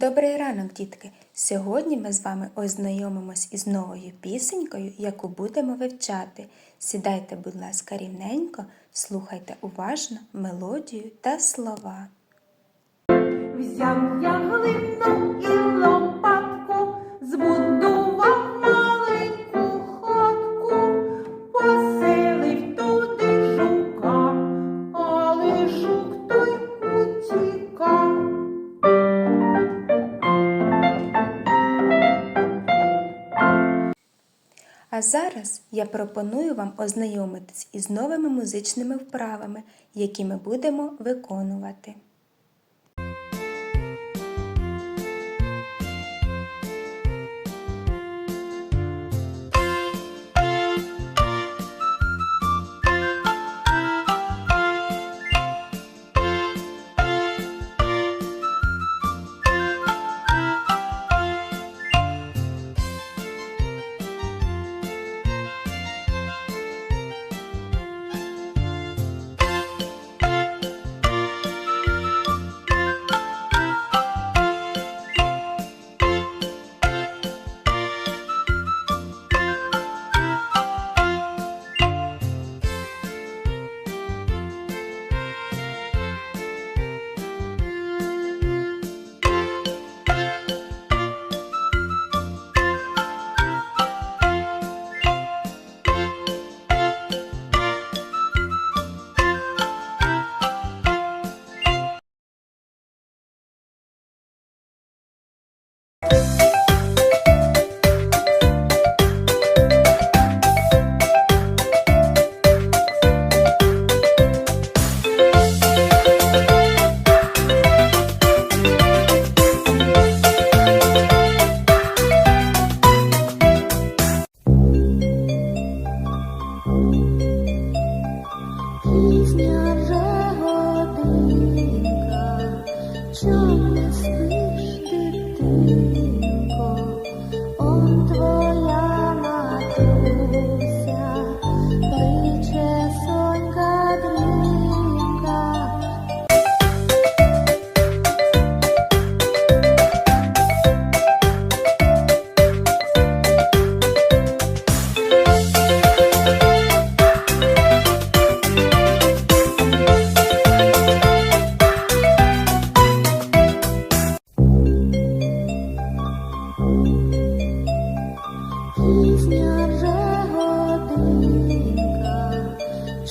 Добрий ранок, дітки! Сьогодні ми з вами ознайомимось із новою пісенькою, яку будемо вивчати. Сідайте, будь ласка, рівненько, слухайте уважно мелодію та слова. Взяв я А зараз я пропоную вам ознайомитись із новими музичними вправами, які ми будемо виконувати. Чом не